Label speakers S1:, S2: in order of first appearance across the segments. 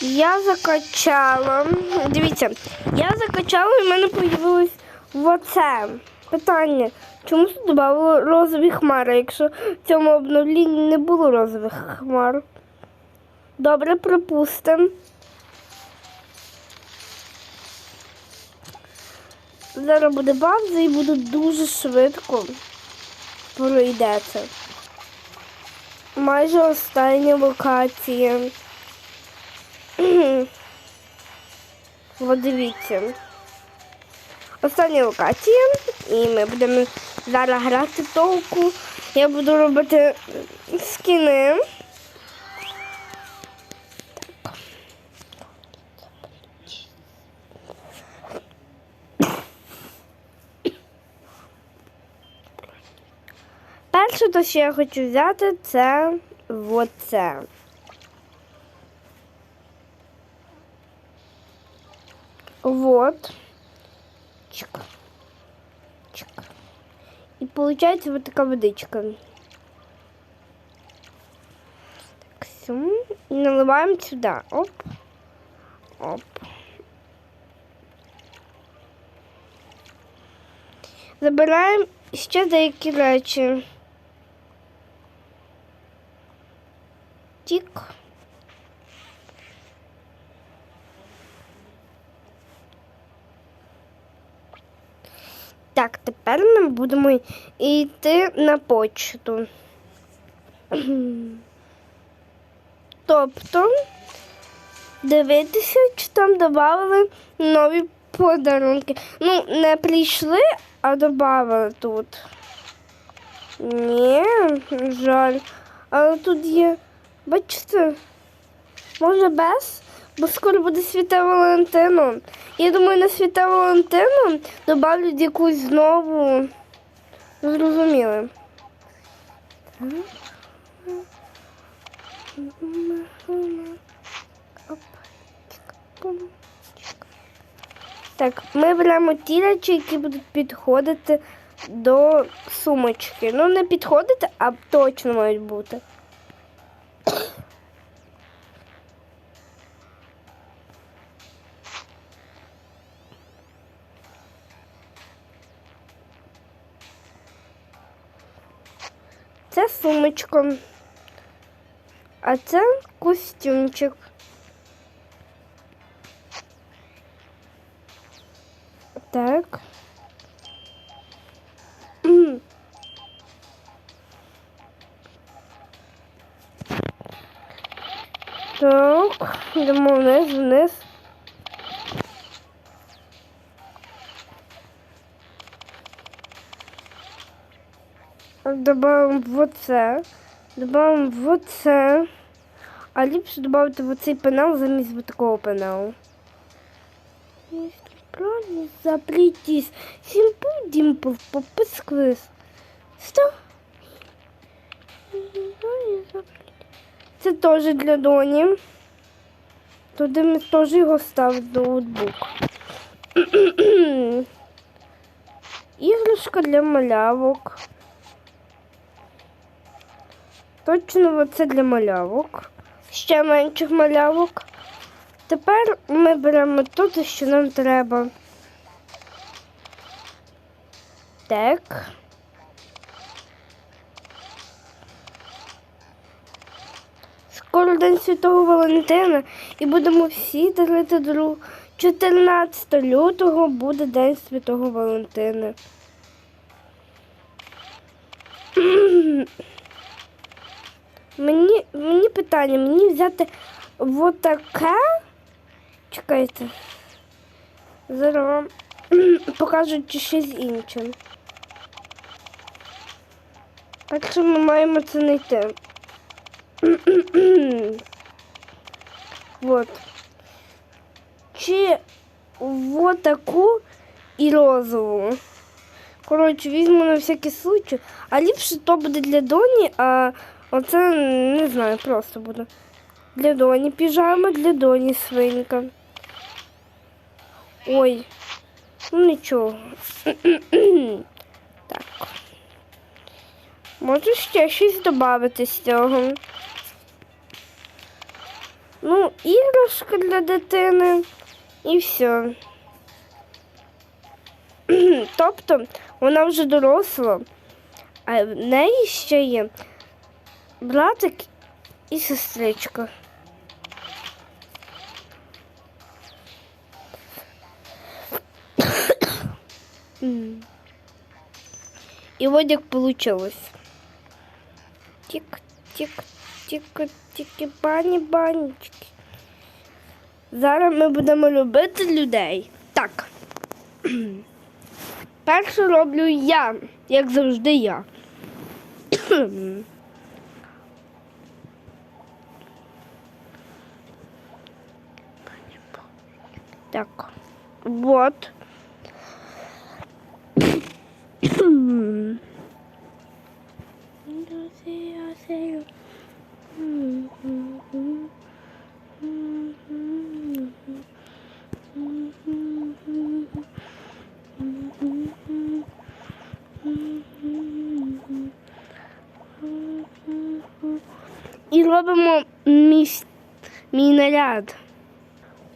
S1: Я закачала. Дивіться, я закачала і в мене появилось оце питання. Чому додали розові хмари, якщо в цьому обновлінні не було розових хмар? Добре, припустимо. Зараз буде база і буде дуже швидко пройдеться. Майже остання локація. От дивіться. Остання локація. І ми будемо зараз грати толку. Я буду робити скіни. Перше, то, що я хочу взяти, це оце. Вот. Чик. Чик. И получается вот такая водичка. Так, всё. И наливаем сюда. Оп. Оп. Забираємо ще деякі речі. Тік. Так, тепер ми будемо йти на почту. Тобто дивитися, чи там додали нові подарунки. Ну, не прийшли, а додали тут. Ні, жаль. Але тут є. Бачите, може без? Бо скоро буде свята Валентину. Я думаю, на свята Валентину добавлять якусь знову. Зрозуміли. Так, ми беремо ті речі, які будуть підходити до сумочки. Ну, не підходити, а точно мають бути. Сумочка. А це костюмчик. Так. Так, йдемо вниз, вниз. Добавимо в оце. Добавимо в оце. А ліпше додати в оцей пенал замість вот такого пеналу. Правильно запретись, Simple Dimple попас квиз. Что? Це теж для доні. Туди ми теж його ставимо ноутбук. Іграшка для малявок. Точно оце для малявок. Ще менших малявок. Тепер ми беремо тут, що нам треба. Так. Скоро День Святого Валентина і будемо всі дарити друг. 14 лютого буде День Святого Валентина. Мені, мені питання, мені взяти вот таке. Чекайте. Зараз вам покажу чи щось інше. Перше ми маємо це знайти. вот. Чи вот таку і розову. Коротше, візьму на всякий случай. А ліпше то буде для доні, а оце не знаю, просто буде. Для доні піжама, для доні свинка. Ой, ну нічого. так. Можу ще щось додати з цього. Ну, іграшка для дитини і все. Тобто вона вже доросла, а в неї ще є братик і сестричка. І от як получилось. Тік, тік, тік, тільки бані банічки. Зараз ми будемо любити людей. Так. Перше роблю я, як завжди я. Так. Вот. І робимо мій, с- мій наряд.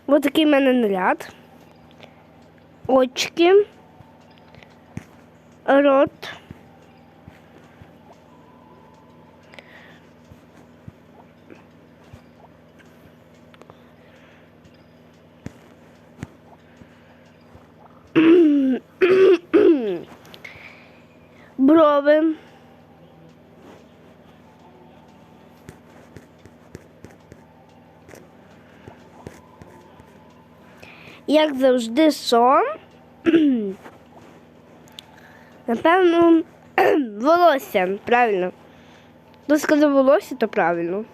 S1: Ось такий в мене наряд. Очки. Рот. Брови. Як завжди, сон. Напевно, волосся, правильно. Хто сказав волосся, то правильно.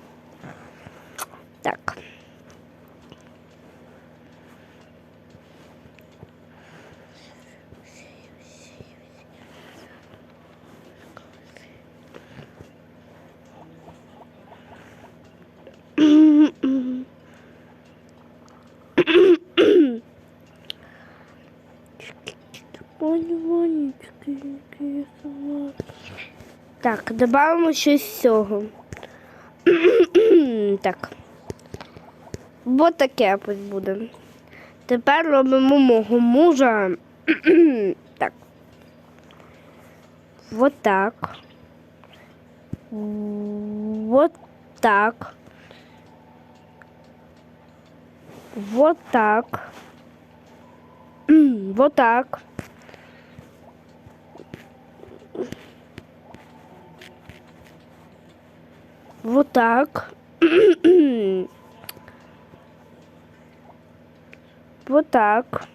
S1: Так. Так, додамо щось з цього. так. Ось таке ось буде. Тепер робимо мого мужа. так. Вот так. Вот так. Вот так. Вот так. Вот так. Вот так.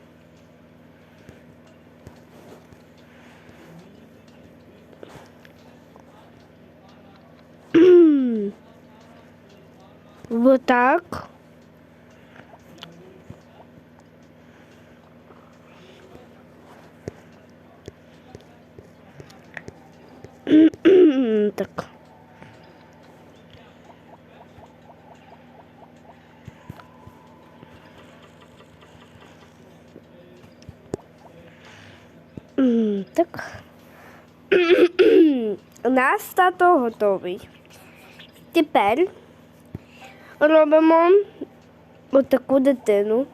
S1: Вот так. Так. У нас тато готовий. Тепер робимо отаку дитину.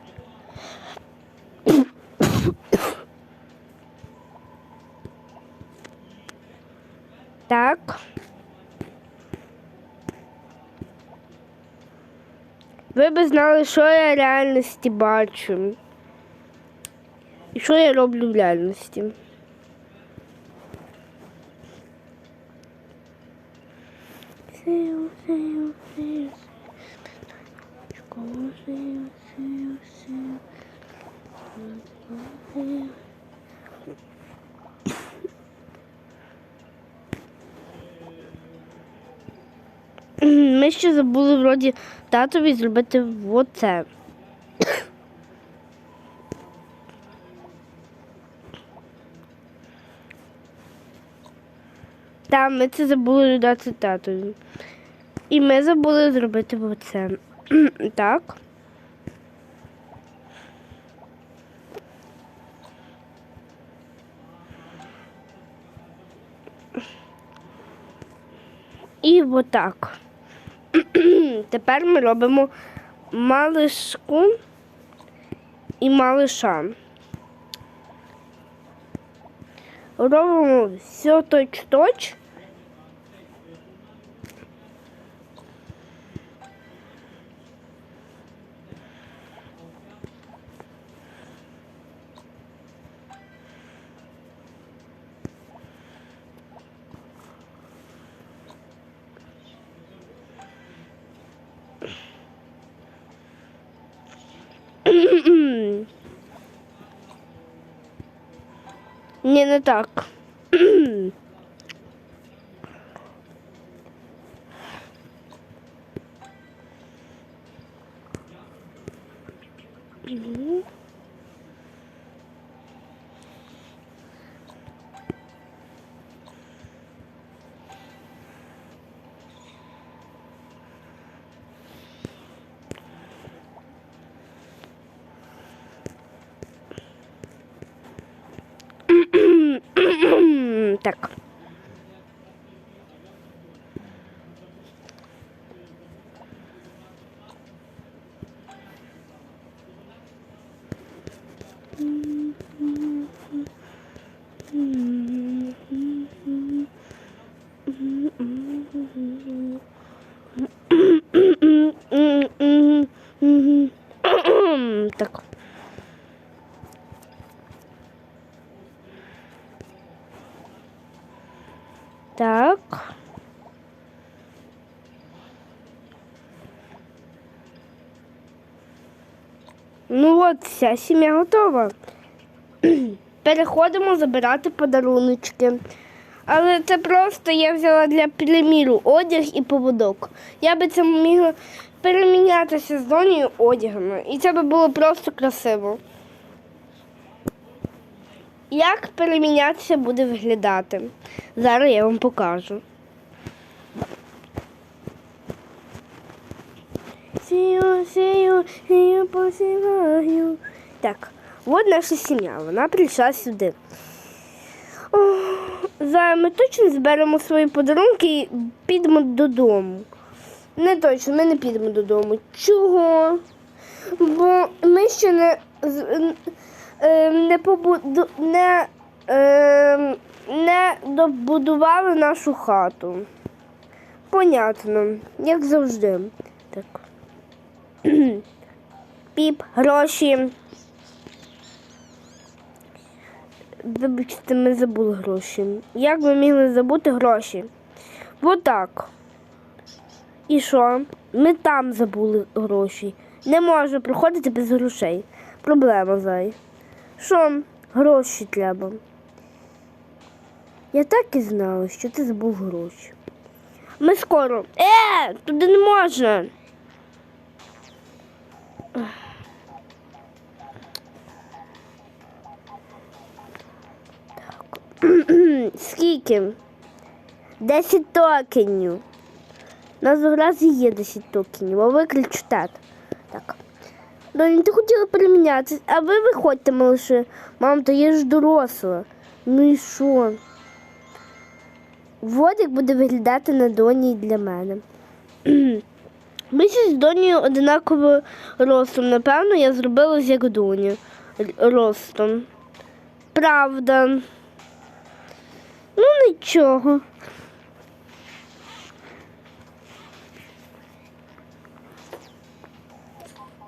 S1: Так. Ви б знали, що я в реальності бачу. І що я роблю в реальності? Ми ще забули вроді татові зробити оце. Так, ми це забули додати татові. І ми забули зробити оце. так. І отак. Тепер ми робимо малишку і малиша. Робимо все точ-точ. Ні, не так. Так. Так. Так. Ну от, вся сім'я готова. Переходимо забирати подаруночки. Але це просто я взяла для приміру одяг і поводок. Я би це могла перемінятися з Донею одягами. І це би було просто красиво. Як перемінятися буде виглядати? Зараз я вам покажу. Сію, сію, сію, посіваю. Так, от наша сім'я. Вона прийшла сюди. Зараз ми точно зберемо свої подарунки і підемо додому. Не точно, ми не підемо додому. Чого? Бо ми ще не, е, не, побуду, не, е, не добудували нашу хату. Понятно, як завжди. Так. Піп, гроші. Вибачте, ми забули гроші. Як ми могли забути гроші? Отак. І що? Ми там забули гроші. Не можу приходити без грошей. Проблема зай. Що? Гроші треба. Я так і знала, що ти забув гроші. Ми скоро. Е, туди не можна. Скільки? 10 токенів. У нас в є 10 токенів, а виключ тат. Так. Доні, ти хотіла перемінятися, а ви виходьте, малыши. Мам, то я ж доросла. Ну і що? Вот як буде виглядати на доні для мене. Ми з Донію одинаково ростом. Напевно, я зробила з як Доню р- ростом. Правда. Ну нічого.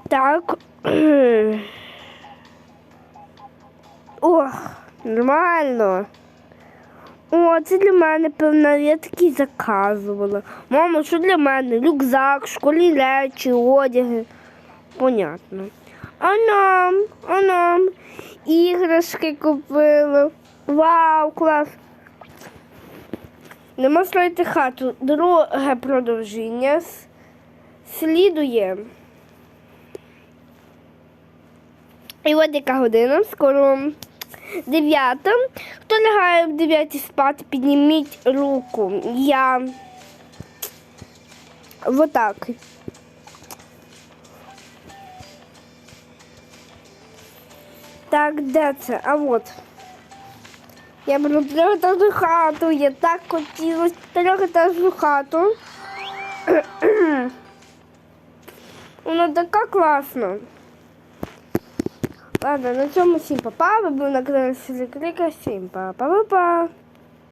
S1: Так. Ох, нормально. О, це для мене, певно, я такий заказувала. Мама, що для мене? Рюкзак, школьні речі, одяги. Понятно. А нам, а нам іграшки купили. Вау, клас. Нема хату. Друге продовження слідує. І от яка година, скоро дев'ята. Хто лягає в дев'ятій спати, підніміть руку. Я отак. Так, де це? А от. Я беру трьохетажну хату. Я так хотіла трьохетажну хату. Вона така класна. Ладно, на цьому всім папа. Ви були на каналі Сілі Крика. Всім па-па-па-па.